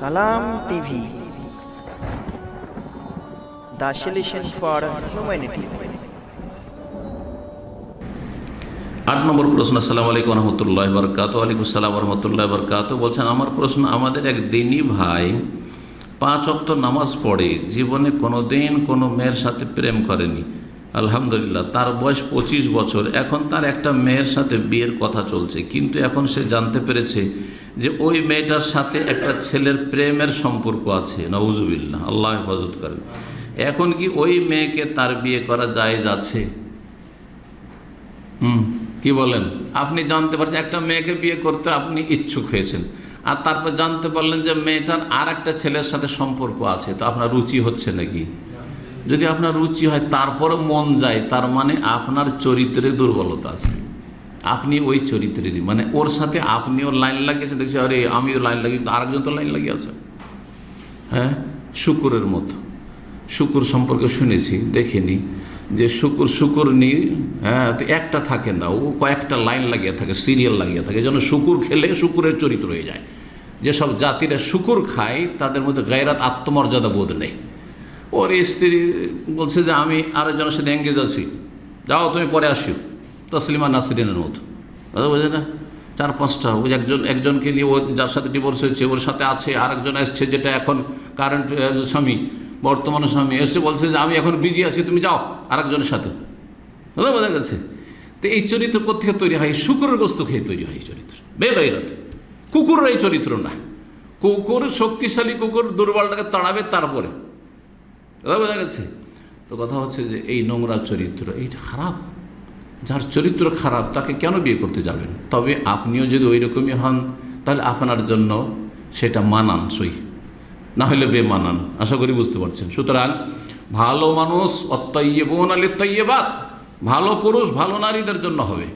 Salam TV. The solution for humanity. আট নম্বর প্রশ্ন, আসসালামু আলাইকুম রহমতুল্লাহ বরকাত। ওয়ালাইকুম সালাম রহমতুল্লাহ বরকাত। বলছেন, আমার প্রশ্ন, আমাদের এক দিনই ভাই পাঁচ অক্ত নামাজ পড়ে, জীবনে কোনো দিন কোনো মেয়ের সাথে প্রেম করেনি। আলহামদুলিল্লাহ, তার বয়স পঁচিশ বছর। এখন তার একটা মেয়ের সাথে বিয়ের কথা চলছে। কিন্তু এখন সে জানতে পেরেছে যে ওই মেয়েটার সাথে একটা ছেলের প্রেমের সম্পর্ক আছে। নওজুবিল্লাহ আল্লাহ হেফাজত করেন। এখন কি ওই মেয়েকে তার বিয়ে করা জায়েজ আছে? হুম, কি বলেন? আপনি জানতে পারছেন, একটা মেয়েকে বিয়ে করতে আপনি ইচ্ছুক হয়েছেন। আর তারপর জানতে পারলেন যে মেয়েটার আর একটা ছেলের সাথে সম্পর্ক আছে। তো আপনার রুচি হচ্ছে নাকি? যদি আপনার রুচি হয় তারপরও মন যায়, তার মানে আপনার চরিত্রে দুর্বলতা আছে। আপনি ওই চরিত্রেরই মানে ওর সাথে আপনিও লাইন লাগিয়েছেন, দেখছি, আরে আমিও লাইন কিন্তু আরেকজন তো লাইন লাগিয়ে আছে। হ্যাঁ? শুকুরের মতো। শুকুর সম্পর্কে শুনেছি, দেখিনি, যে শুকুর শুকুর নি হ্যাঁ তো একটা থাকে না, ও কয়েকটা লাইন লাগিয়ে থাকে, সিরিয়াল লাগিয়ে থাকে, যেন শুকুর খেলে শুকুরের চরিত্র হয়ে যায়। যেসব জাতিরা শুকুর খায়, তাদের মধ্যে গায়রাত আত্মমর্যাদা বোধ নেই। ওর স্ত্রী বলছে যে আমি আরেকজনের সাথে এঙ্গেজ আছি। যাও, তুমি পরে আসিও। তসলিমা নাসরিনের মতো। কথা বোঝে না? চার, পাঁচটা। ওই একজন, একজনকে নিয়ে ও যার সাথে ডিভোর্স হয়েছে, ওর সাথে আছে, আরেকজন এসছে যেটা এখন কারেন্ট স্বামী, বর্তমান স্বামী। এসে বলছে যে আমি এখন বিজি আছি, তুমি যাও আরেকজনের সাথে। বুঝতে বোঝা গেছে? তো এই চরিত্র কোথেকে তৈরি হয়? শুকুরের গোস্ত খেয়ে তৈরি হয় এই চরিত্র। বেগাইরত কুকুরের এই চরিত্র না। কুকুর শক্তিশালী, কুকুর দুর্বলটাকে তাড়াবে তারপরে। কথা বোঝা গেছে, তো কথা হচ্ছে যে এই নোংরা চরিত্র, এইটা খারাপ। যার চরিত্র খারাপ, তাকে কেন বিয়ে করতে যাবেন? তবে আপনিও যদি ওই রকমই হন, তাহলে আপনার জন্য সেটা মানান সই না হলে বেমানান, আশা করি বুঝতে পারছেন। সুতরাং ভালো মানুষ অত্যইয়েবন আলে তৈয়বাদ ভালো পুরুষ ভালো নারীদের জন্য হবে।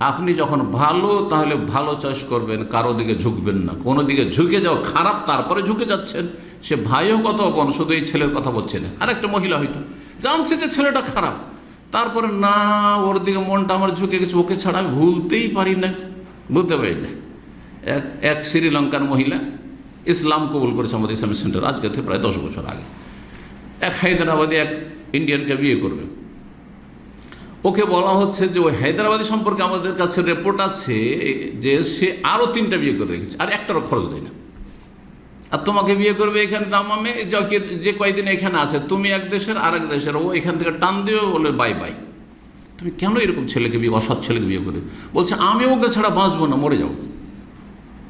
আপনি যখন ভালো, তাহলে ভালো চয়েস করবেন, কারও দিকে ঝুঁকবেন না। কোনো দিকে ঝুঁকে যাও, খারাপ তারপরে ঝুঁকে যাচ্ছেন। সে ভাইও কত অপন শুধু এই ছেলের কথা বলছে না। আর একটা মহিলা হয়তো জানছে যে ছেলেটা খারাপ। তারপরে, না, ওর দিকে মনটা আমার ঝুঁকে গেছে, ওকে ছাড়া আমি ভুলতেই পারি না। বুঝতে পারি না। এক এক শ্রীলঙ্কার মহিলা ইসলাম কবুল করেছে আমাদের ইসলামিক সেন্টার, আজকে প্রায় দশ বছর আগে। এক হায়দ্রাবাদে এক ইন্ডিয়ানকে বিয়ে করবে। ওকে বলা হচ্ছে যে ওই হায়দ্রাবাদি সম্পর্কে আমাদের কাছে রিপোর্ট আছে যে সে আরও তিনটা বিয়ে করে রেখেছে, আর একটারও খরচ দেয় না। আর তোমাকে বিয়ে করবে এখানে দামামে যে কয়েকদিন এখানে আছে, তুমি এক দেশের আর এক দেশের, ও এখান থেকে টান দিও, বলে বাই বাই তুমি কেন এরকম ছেলেকে বিয়ে, অসৎ ছেলেকে বিয়ে করে? বলছে, আমি ওকে ছাড়া বাঁচবো না, মরে যাও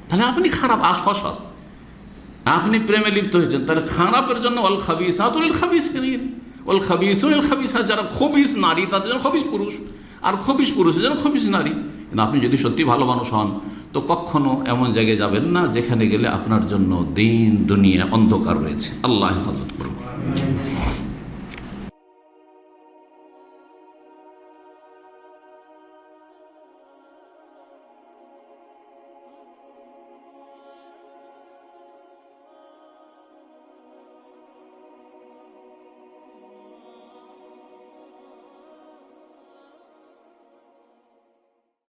তাহলে আপনি খারাপ আস অসৎ আপনি প্রেমে লিপ্ত হয়েছেন, তাহলে খারাপের জন্য অল খাবিস আতুল খাবিস অল খাবিস ওল খাবিস, যারা খবিস নারী, তাদের যেন খবিস পুরুষ। আর খবিস পুরুষ যেন খবিস নারী। কিন্তু আপনি যদি সত্যি ভালো মানুষ হন, তো কখনো এমন জায়গায় যাবেন না, যেখানে গেলে আপনার জন্য দিন, দুনিয়া অন্ধকার রয়েছে। আল্লাহ হেফাজত করুন।